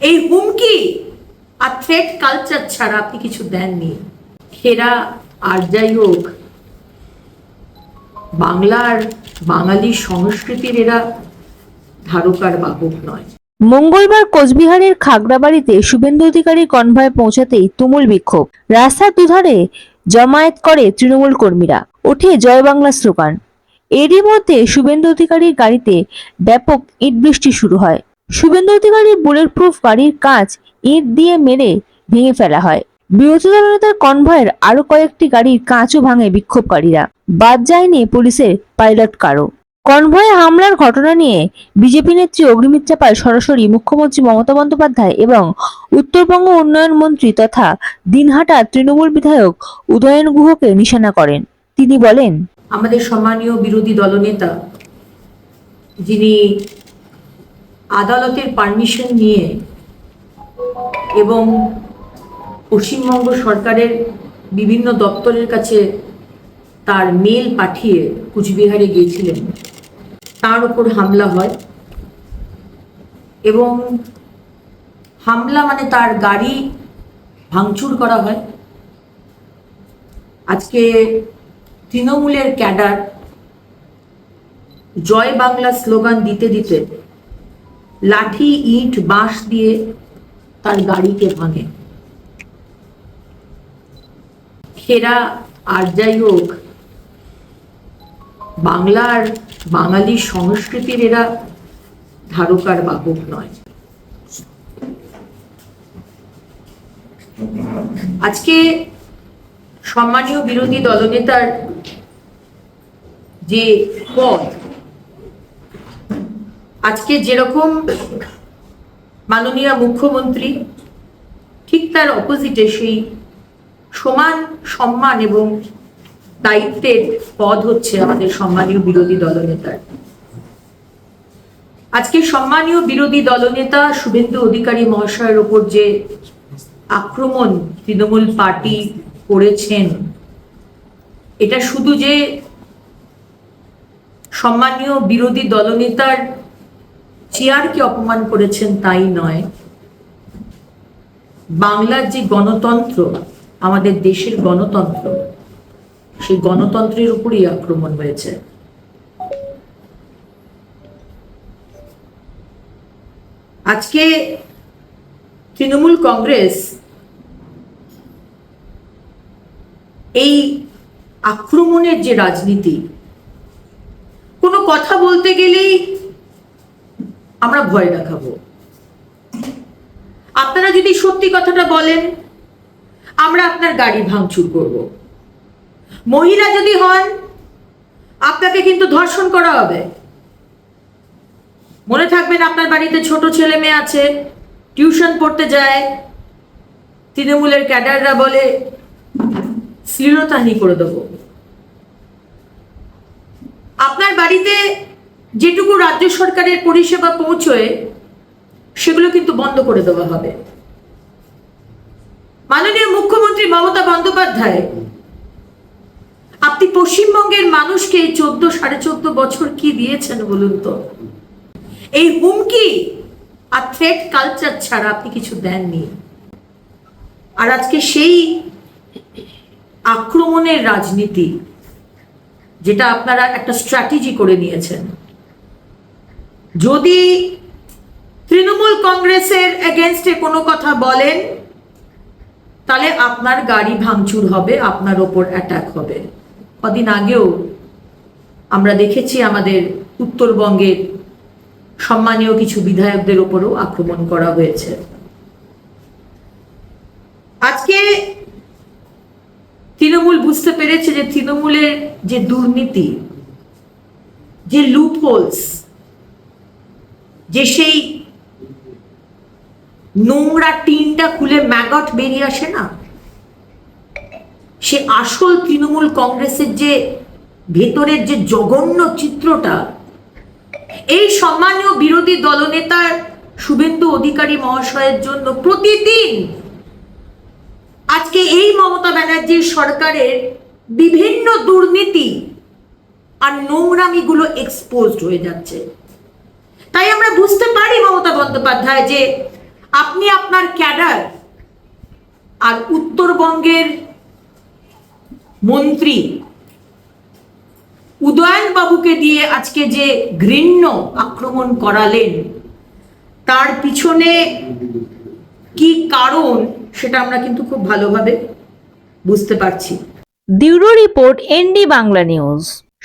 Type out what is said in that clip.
এই হুমকি আর threat culture ছাড়া আপনি কিছু দেননি। সেরা আর যাই হোক, বাংলার বাঙালি সংস্কৃতির এরা ধারকার বাহক নয়। মঙ্গলবার কোচবিহারের খাগড়াবাড়িতে শুভেন্দু অধিকারীর কনভয় পৌঁছাতেই তুমুল বিক্ষোভ। রাস্তার দুধারে জমায়েত করে তৃণমূল কর্মীরা। ওঠে জয় বাংলা স্লোগান। এরই মধ্যে শুভেন্দু অধিকারীর গাড়িতে ব্যাপক ইট বৃষ্টি শুরু হয়। শুভেন্দু অধিকারীর বুলেট প্রুফ গাড়ির কাঁচ ইট দিয়ে মেরে ভেঙে ফেলা হয়। বিরোধী দলনেতার কনভয়ের আরও কয়েকটি গাড়ির কাঁচও ভাঙে বিক্ষোভকারীরা। বাদ যায়নি পুলিশের পাইলট কারও। কনভয়ে হামলার ঘটনা নিয়ে বিজেপি নেত্রী অগ্নিমিত্রা পাল সরাসরি মুখ্যমন্ত্রী মমতা বন্দ্যোপাধ্যায় এবং উত্তরবঙ্গ উন্নয়ন মন্ত্রী তথা দিনহাটার তৃণমূল বিধায়ক উদয়ন গুহকে নিশানা করেন। তিনি বলেন, আমাদের সম্মানীয় বিরোধী দলনেতা যিনি আদালতের পারমিশন নিয়ে এবং পশ্চিমবঙ্গ সরকারের বিভিন্ন দপ্তরের কাছে তার মেল পাঠিয়ে কুচবিহারে গিয়েছিলেন। তার উপর হামলা হয় এবং হামলা মানে তার গাড়ি ভাঙচুর করা হয়। আজকে তৃণমূলের ক্যাডার জয় বাংলা স্লোগান দিতে দিতে লাঠি, ইট, বাঁশ দিয়ে তার গাড়িকে ভাঙে। সেরা আর যাই হোক, বাংলার বাঙালি সংস্কৃতির এরা ধারকার বাহক নয়। আজকে সম্মানীয় বিরোধী দলনেতার যে পদ আজকে যেরকম মাননীয় মুখ্যমন্ত্রী ঠিক তার অপোজিটে সেই সমান সম্মান এবং দায়িত্বের পদ হচ্ছে আমাদের সম্মানীয় বিরোধী দলনেতার আজকে সম্মানীয় বিরোধী দলনেতা শুভেন্দু অধিকারী মহাশয়ের ওপর যে আক্রমণ তৃণমূল পার্টি করেছেন, এটা শুধু যে সম্মানীয় বিরোধী দলনেতার চেয়ারকে অপমান করেছেন তাই নয়। বাংলার যে গণতন্ত্র, আমাদের দেশের গণতন্ত্র, সেই গণতন্ত্রের উপরই আক্রমণ হয়েছে। আজকে তৃণমূল কংগ্রেস এই আক্রমণের যে রাজনীতি, কোনো কথা বলতে গেলেই আমরা ভয় দেখাবো। আপনারা যদি সত্যি কথাটা বলেন, আমরা আপনার গাড়ি ভাঙচুর করব। মহিলা যদি হন আপনাকে কিন্তু ধর্ষণ করা হবে। মনে থাকবেন আপনার বাড়িতে ছোট ছেলে মেয়ে আছে, টিউশন পড়তে যায়, তৃণমূলের ক্যাডাররা বলে, শ্লীলতাহানি করে দেবো। আপনার বাড়িতে যেটুকু রাজ্য সরকারের পরিষেবা পৌঁছয় সেগুলো কিন্তু বন্ধ করে দেওয়া হবে। মাননীয় মুখ্যমন্ত্রী মমতা বন্দ্যোপাধ্যায়, আপনি পশ্চিমবঙ্গের মানুষকে চোদ্দ, সাড়ে চোদ্দ বছর কি দিয়েছেন বলুন তো? এই হুমকি আর থ্রেট কালচার ছাড়া আপনি কিছু দেননি। আর আজকে সেই আক্রমণের রাজনীতি, যেটা আপনারা একটা স্ট্র্যাটেজি করে নিয়েছেন। যদি তৃণমূল কংগ্রেসের এগেনস্টে কোনো কথা বলেন, তাহলে আপনার গাড়ি ভাঙচুর হবে, আপনার ওপর অ্যাটাক হবে। কদিন আগেও আমরা দেখেছি আমাদের উত্তরবঙ্গের সম্মানীয় কিছু বিধায়কদের ওপরও আক্রমণ করা হয়েছে। আজকে তৃণমূল বুঝতে পেরেছে যে তৃণমূলের যে দুর্নীতি, যে লুপহোলস যে সেই নোংরা টিনটা খুলে ম্যাগট বেরিয়ে আসে না? সে আসল তৃণমূল কংগ্রেসের যে ভেতরের যে জঘন্য চিত্রটা, এই সম্মানীয় বিরোধী দলনেতার শুভেন্দু অধিকারী মহাশয়ের জন্য প্রতিদিন আজকে এই মমতা ব্যানার্জির সরকারের বিভিন্ন দুর্নীতি আর নোংরামিগুলো এক্সপোজড হয়ে যাচ্ছে। তাই আমরা বুঝতে পারি, মমতা বন্দ্যোপাধ্যায়, যে আপনি আপনার ক্যাডার আর উত্তরবঙ্গের মন্ত্রী উদয়ন বাবুকে দিয়ে আজকে যে ঘৃণ্য আক্রমণ করালেন, তার পিছনে কি কারণ সেটা আমরা কিন্তু খুব ভালোভাবে বুঝতে পারছি। Bureau report ND Bangla news.